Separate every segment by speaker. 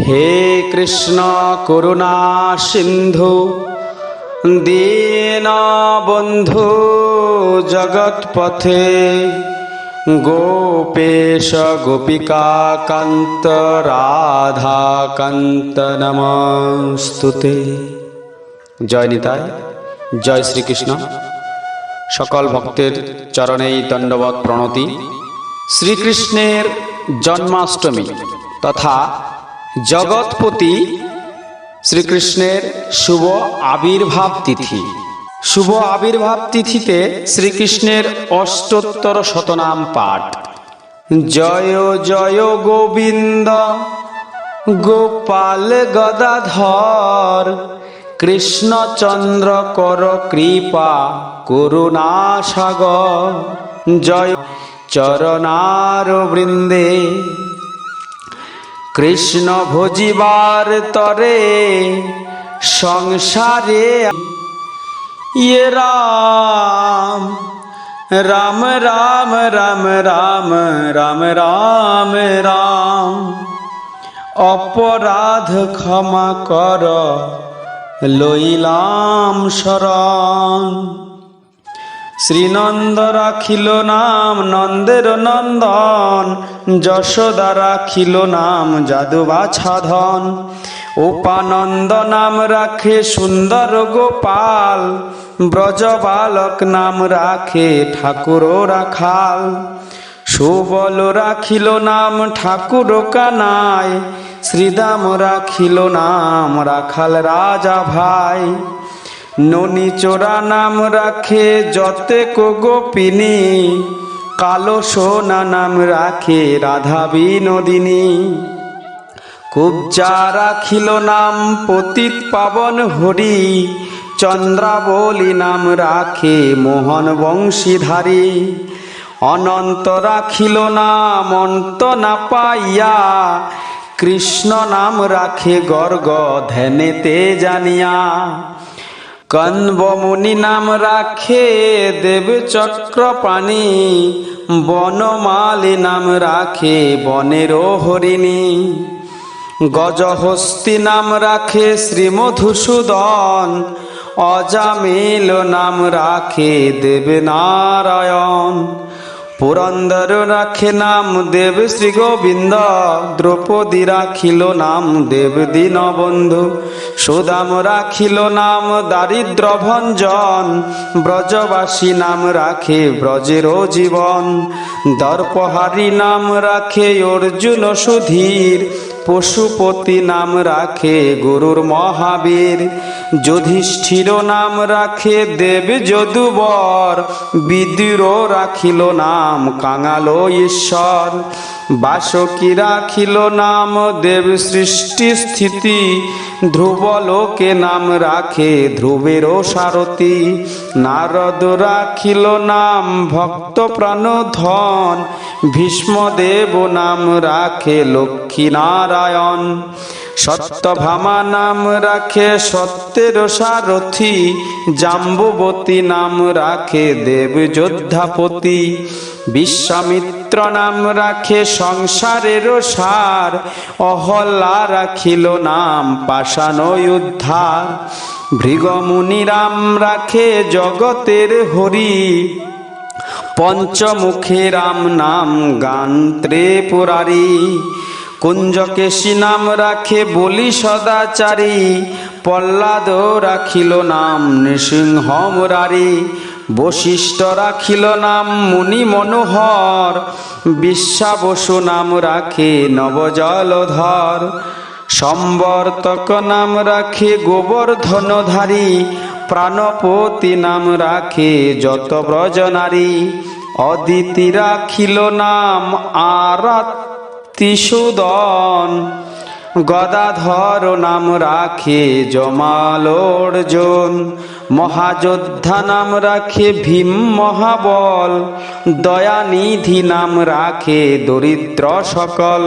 Speaker 1: হে কৃষ্ণ করুণা সিন্ধু দীন বন্ধু জগৎপথে গোপেশ গোপিকা কান্ত রাধা কান্ত নমস্তুতে জয় নিতাই জয় শ্রীকৃষ্ণ সকল ভক্তের চরণেই দণ্ডবত প্রণতি শ্রীকৃষ্ণের জন্মাষ্টমী তথা জগৎপতি শ্রীকৃষ্ণের শুভ আবির্ভাব তিথি শুভ আবির্ভাব তিথিতে শ্রীকৃষ্ণের অষ্টোত্তর শতনাম পাঠ জয় জয় গোবিন্দ গোপাল গদাধর কৃষ্ণচন্দ্র কর কৃপা করুণা সাগর জয় চরণার বৃন্দে কৃষ্ণ ভজিবার তরে সংসারে ইয়ে রাম রাম রাম রাম রাম রাম রাম রাম অপরাধ ক্ষমা কর লইলাম শরণ শ্রীনন্দ রাখিল নাম নন্দের নন্দন যশোদা রাখিল নাম যাদুবাছাধন উপানন্দ নাম রাখে সুন্দর গোপাল ব্রজ বালক নাম রাখে ঠাকুর রাখাল সুবল রাখিল নাম ঠাকুর কানায় শ্রীদাম রাখিল নাম রাখাল রাজা ভাই ননি চোরা নাম রাখে কো গোপিনী কালো সোনা নাম রাখে রাধা বিনোদিনী কুবজা রাখিল নাম পতিত পাবন হরি চন্দ্রাবলী নাম রাখে মোহন বংশীধারী অনন্ত রাখিল নাম অন্ত না পাইয়া কৃষ্ণ নাম রাখে গর্গ ধ্যানেতে জানিয়া কনবমুনি নাম রাখে দেব চক্রপাণী বনমালী নাম রাখে বনের হরিণী গজহস্তি নাম রাখে শ্রীমধুসূদন অজামিল নাম রাখে দেবনারায়ণ পুরন্দর রাখে নাম দেব শ্রী গোবিন্দ দ্রৌপদী রাখিল নাম দেব বন্ধু সুদাম রাখিল নাম দারিদ্র ভঞ্জন ব্রজবাসী নাম রাখে ব্রজের জীবন দর্পহারী নাম রাখে অর্জুন সুধীর পশুপতি নাম রাখে গুরুর মহাবীর যুধিষ্ঠির নাম রাখে দেব যদুবর বিদুর রাখিল নাম কাঙালো ঈশ্বর বাসকি রাখিল নাম দেব সৃষ্টি স্থিতি ধ্রুব লোকে নাম রাখে ধ্রুবেরও সারথি নারদ রাখিল নাম ভক্ত প্রাণ ধন ভীষ্মদেব নাম রাখে লক্ষ্মীনারায়ণ সত্যভামা নাম রাখে সত্যের সারথি জাম্ববতী নাম রাখে দেব যোদ্ধাপতি বিশ্বামিত্র নাম রাখে সংসারের সার অহল্লা রাখিল নাম পাষাণ উদ্ধার ভৃগমুনি রাম রাখে জগতের হরি পঞ্চমুখী রাম নাম গান ত্রিপুরারী কুঞ্জকে সিনাম রাখে বলি সদাচারী পল্লাদ রাখিল নাম নৃসিংহ মুরারি বশিষ্ঠ রাখিল নাম মুনি মনোহর বিশ্বাবসু নাম রাখে নবজলধর সম্বর্তক নাম রাখে গোবর্ধনধারী প্রাণপতি নাম রাখে যত ব্রজনারী অদিতি রাখিল নাম আরাত্ম ত্রিশুদন গদাধর নাম রাখে জমালোর্জন মহাযোদ্ধা নাম রাখে ভীম মহাবল দয়ানিধি নাম রাখে দরিদ্র সকল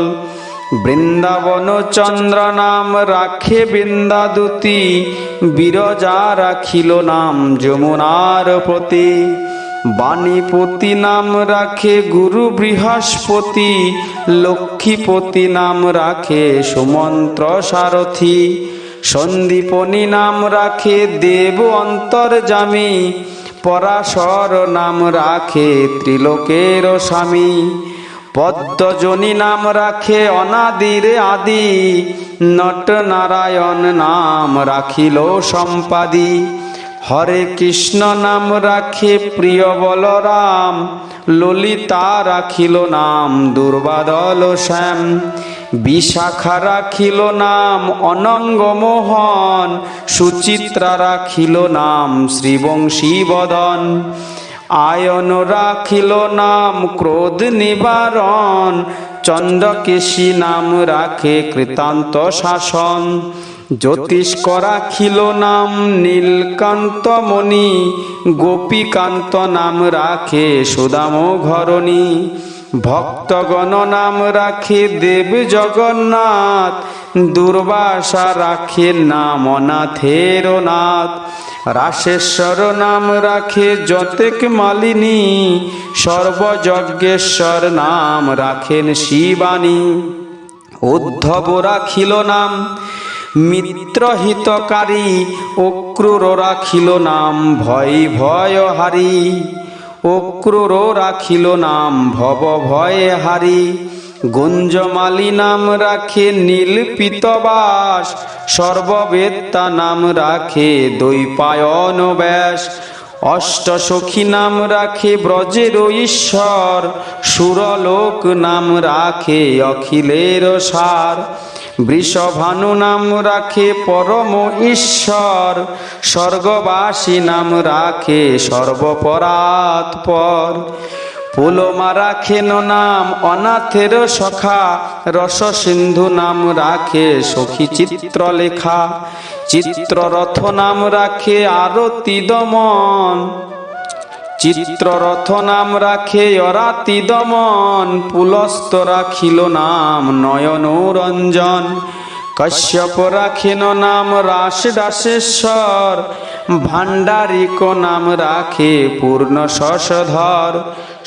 Speaker 1: বৃন্দাবন চন্দ্র নাম রাখে বৃন্দাদুতি বিরজা রাখিল নাম যমুনার প্রতি বাণীপতি নাম রাখে গুরু বৃহস্পতি লক্ষ্মীপতি নাম রাখে সুমন্ত্র সারথি সন্দীপনী নাম রাখে দেব অন্তর্জামী পরাশর নাম রাখে ত্রিলোকের স্বামী পদ্মজনী নাম রাখে অনাদির আদি নটনারায়ণ নাম রাখিল সম্পাদী হরে কৃষ্ণ নাম রাখে প্রিয় বলরাম ললিতা রাখিল নাম দুর্বাদল শ্যাম বিশাখা রাখিল নাম অনঙ্গমোহন সুচিত্রা রাখিল নাম শ্রীবংশী বদন আয়ন রাখিল নাম ক্রোধ নিবারণ চন্দ্রকেশী নাম রাখে কৃতান্ত শাসন জ্যোতিষ্ক রাখিল নাম নীলকান্ত মণি গোপীকান্ত নাম রাখে সুদাম ঘরণী ভক্তগণ নাম রাখে দেব জগন্নাথ দুর্বাসা রাখে নাম অনাথের নাথ রাশেশ্বর নাম রাখে যতেক মালিনী সর্বযজ্ঞেশ্বর নাম রাখেন শিবানী উদ্ধব রাখিল নাম মিত্রহিতকারী অক্রুর রাখিল নাম ভয় ভয় হারি অক্রুর রাখিল নাম ভব ভয় হারি গুঞ্জমালি নাম রাখে নীলপিতবাস সর্ববেত্তা নাম রাখে দৈপায়ন ব্যাস অষ্টসখী নাম রাখে ব্রজের ঈশ্বর সুরলোক নাম রাখে অখিলের সার বৃষভানু নাম রাখে পরম ঈশ্বর স্বর্গবাসী নাম রাখে সর্বপরাৎপর পুলমা রাখেন নাম অনাথের সখা রস সিন্ধু নাম রাখে সখী লেখা চিত্ররথ নাম রাখে আরতি দমন চিত্ররথ নাম রাখে অরাতি দমন পুলস্ত রাখিল নাম নয়নরঞ্জন কশ্যপ রাখেন নাম রাস দাসেশ্বর ভাণ্ডারিক নাম রাখে পূর্ণ শশধর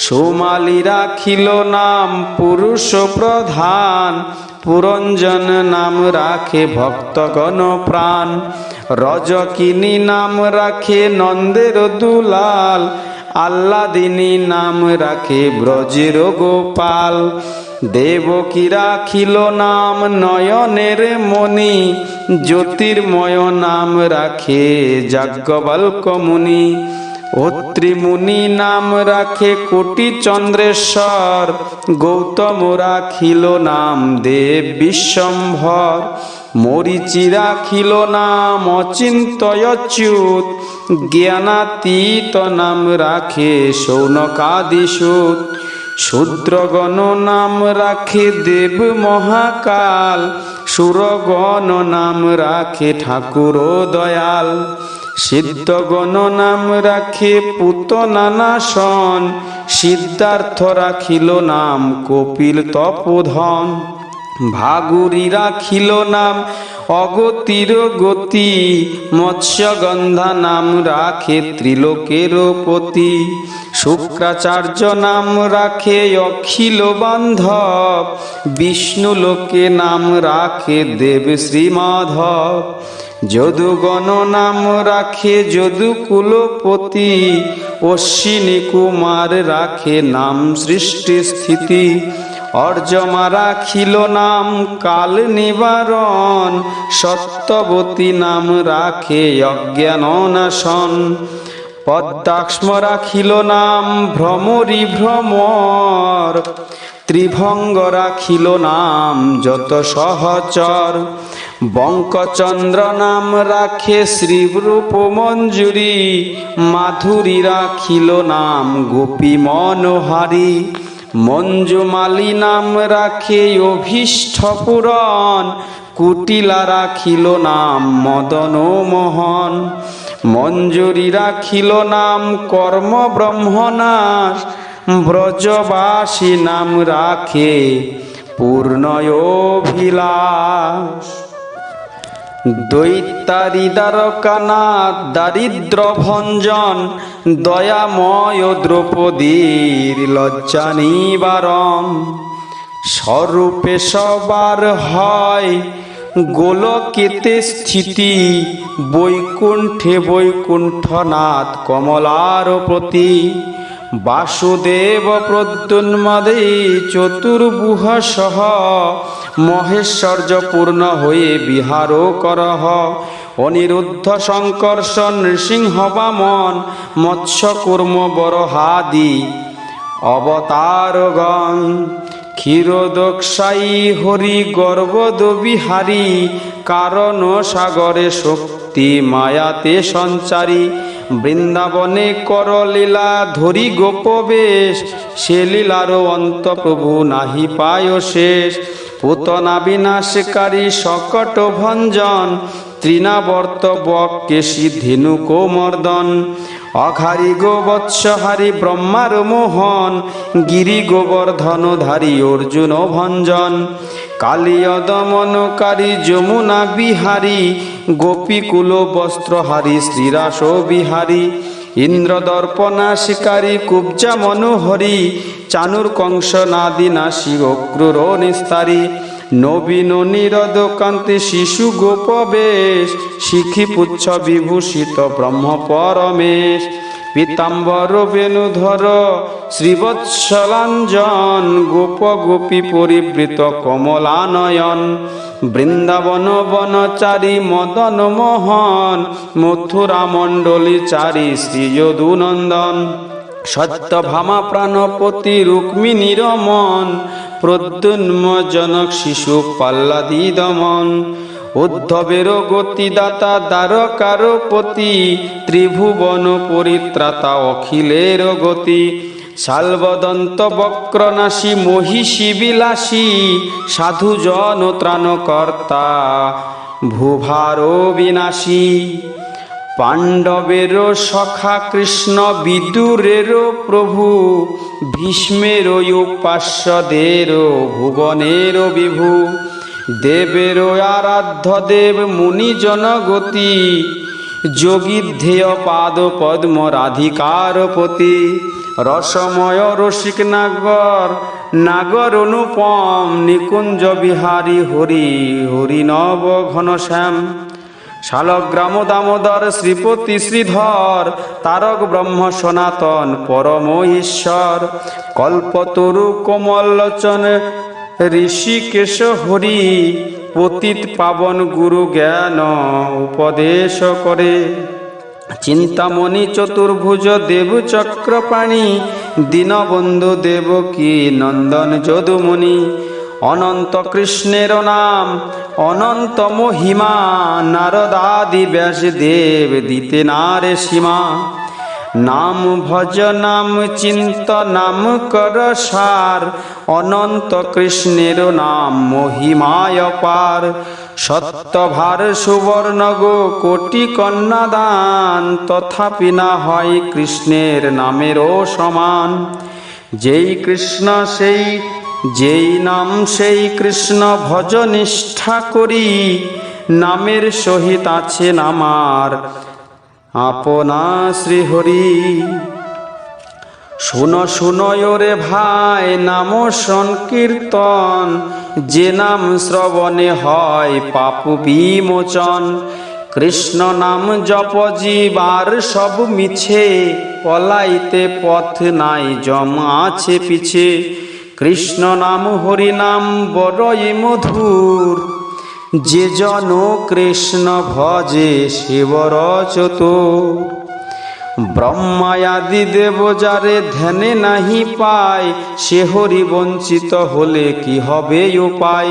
Speaker 1: সোমালি রাখিল নাম পুরুষ প্রধান পুরঞ্জন নাম রাখে ভক্তগণ প্রাণ রজকিনী নাম রাখে নন্দের দুলাল আল্লা দিনী নাম রাখে ব্রজের গোপাল দেবকী রাখিল নাম নয়নের মনি জ্যোতির্ময় নাম রাখে যাজ্ঞবল্ক মুনি ও ত্রিমুনি নাম রাখে কোটি চন্দ্রেশ্বর গৌতম রাখিল নাম দেব বিশ্বম্ভর মরিচি রাখিল নাম অচিন্তয়চ্যুত জ্ঞানাতীত নাম রাখে সৌনকাদিসুত শূদ্রগণ নাম রাখে দেব মহাকাল সুরগণ নাম রাখে ঠাকুর দয়াল সিদ্ধ গণ নাম রাখে পুত নানা সন সিদ্ধার্থ রাখিল নাম কপিল তপধন ভাগুরি রাখিল নাম অগতির গতি মৎস্যগন্ধা নাম রাখে ত্রিলোকের পতি শুক্রাচার্য নাম রাখে অখিল বান্ধব বিষ্ণু লোকে নাম রাখে দেব শ্রীমাধব যদু নাম রাখে যদু কুলপতি অশ্বিনী কুমার রাখে নাম সৃষ্টি স্থিতি অর্জমা রাখিল নাম কাল নিবারণ সত্যবতী নাম রাখে অজ্ঞাননাশন পদ্মাক্ষ্ম রাখিল নাম ভ্রমরি ভ্রমর ত্রিভঙ্গ রাখিল নাম যত সহচর বঙ্কচন্দ্র নাম রাখে শ্রীরূপ মঞ্জুরি মাধুরী রাখিল নাম গোপী মনোহারি মঞ্জুমালী নাম রাখে অভীষ্ট পুরন কুটিলা রাখিল নাম মদন মোহন মঞ্জুরি রাখিল নাম কর্ম ব্রহ্মনাশ ব্রজবাসী নাম রাখে পূর্ণয় অভিলাষ দৈত্যারিদারকানা দারিদ্র ভঞ্জন দয়াময় দ্রৌপদীর লজ্জা নিবারণ স্বরূপে সবার হয় গোলকেতে স্থিতি বৈকুণ্ঠে বৈকুণ্ঠনাথ কমলার প্রতি বাসুদেব প্রদ্যুন্মাদে চতুর্বুহ সহ মহেশ্বর্য পূর্ণ হয়ে বিহারও করহ অনিরুদ্ধ শঙ্কর্ষ নৃসিংহ বামন মৎস্যকূর্ম বরহাদি অবতারগণ ক্ষীরদক্ষায়ী হরি গর্বদবিহারী কারণ সাগরে শক্তি মায়াতে সঞ্চারী বৃন্দাবনে কর লীলা ধরি গোপবেশ সে লীলারও অন্ত প্রভু নাহি পায় শেষ পুতনা বিনাশকারী সকট ভঞ্জন তৃণাবর্ত বকেশি ধিনু কোমর্দন অঘারি গোবৎসহারি ব্রহ্মার মোহন গিরি গোবর্ধনধারী অর্জুন ভঞ্জন কালিয় দমনকারী যমুনা বিহারী গোপীকুল বস্ত্রহারি শ্রীরাস বিহারী ইন্দ্রদর্পণা শিকারী কুব্জা মনোহরি চানুর কংস নাদিনাশি অক্রুর নিস্তারী নবীন নিরদকান্তে শিশু গোপবেশ শিখি পুচ্ছ বিভূষিত ব্রহ্ম পরমেশ পীতাম্বর বেণুধর শ্রীবৎসলাঞ্জন গোপ গোপী পরিবৃত কমলানয়ন বৃন্দাবন বন চারি মদন মোহন মথুরা মণ্ডলী চারি শ্রী যদুনন্দন ভামা প্রাণপতি রুক্মিণীর মন প্রদ্যুন্মজনক শিশু পাল্লাদি দমন উদ্ধবের গতিদাতা দ্বারকার পতি ত্রিভুবন পরিত্রাতা অখিলের গতি সালবদন্ত বক্রনাশী মহিষী বিলাসী সাধু জন ত্রাণকর্তা ভুভার বিনাশী পাণ্ডবেরও সখা কৃষ্ণ বিদুরেরও প্রভু ভীষ্মেরও উপাস্যদেরও ভুবনেরও বিভু দেবেরও আরাধ্য দেব মুনিজন গতি যোগীধ্যেয় পাদ পদ্ম পতি রসময় রসিক নাগর নাগর অনুপম নিকুঞ্জ বিহারী হরি হরি নব ঘনশ্যাম গ্রাম দামোদর শ্রীপতি শ্রীধর তারক ব্রহ্ম সনাতন পরম ঈশ্বর কল্পতরু কোমললোচন ঋষিকেশ হরি পতীত পাবন গুরু জ্ঞান উপদেশ করে চিন্তামণি চতুর্ভুজ দেব চক্রপাণি দীনবন্ধু দেব কি নন্দন যদুমণি অনন্ত কৃষ্ণের নাম অনন্ত মহিমা নারদাদি ব্যাস দেব দিতে নারে সীমা নাম ভজ নাম চিন্ত নাম কর সার অনন্ত কৃষ্ণের নাম মহিমায় পার সুবর্ণ গো কোটি কন্যাদান তথাপি না হয় কৃষ্ণের নামেরও সমান যেই কৃষ্ণ সেই যেই নাম সেই কৃষ্ণ ভজ নিষ্ঠা করি নামের সহিত আছেন আমার আপনা শ্রীহরি শোনো শোনো ভাই নাম সংকীর্তন যে নাম শ্রবণে হয় পাপ বিমোচন কৃষ্ণ নাম জপ জীবার সব মিছে পলাইতে পথ নাই জম আছে পিছে কৃষ্ণ নাম হরি নাম বড়ই মধুর যে জন কৃষ্ণ ভজে শিবর চতুর ব্রহ্মায়াদি দেব যারে ধ্যানে নাহি পায় সে হরি বঞ্চিত হলে কি হবে উপায়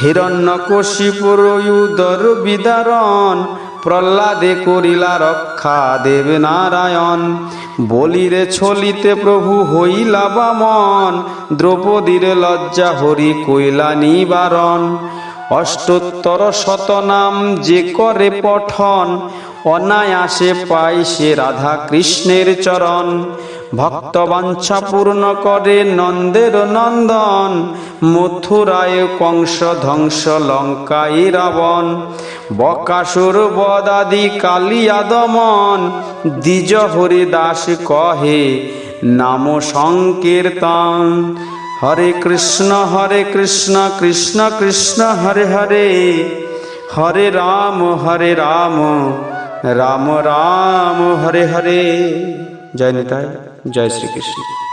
Speaker 1: হিরণ্যকশিপুর উদর বিদারণ প্রহ্লাদে করিলা রক্ষা দেব নারায়ণ বলিরে ছলিতে প্রভু হইলা বামন দ্রৌপদীরে লজ্জা হরি কইলা নিবারণ অষ্টোত্তর শতনাম যে করে পঠন অনায়াসে পায় সে রাধা কৃষ্ণের চরণ ভক্তবাঞ্ছা পূর্ণ করে নন্দের নন্দন মথুরায় কংস ধ্বংস লঙ্কায় রাবণ বকাসুর বদাদি কালিয়া দমন দ্বিজ হরিদাস কহে নাম সংকীর্তন হরে কৃষ্ণ হরে কৃষ্ণ কৃষ্ণ কৃষ্ণ হরে হরে হরে রাম হরে রাম রাম রাম হরে হরে জয় নিতাই জয় শ্রীকৃষ্ণ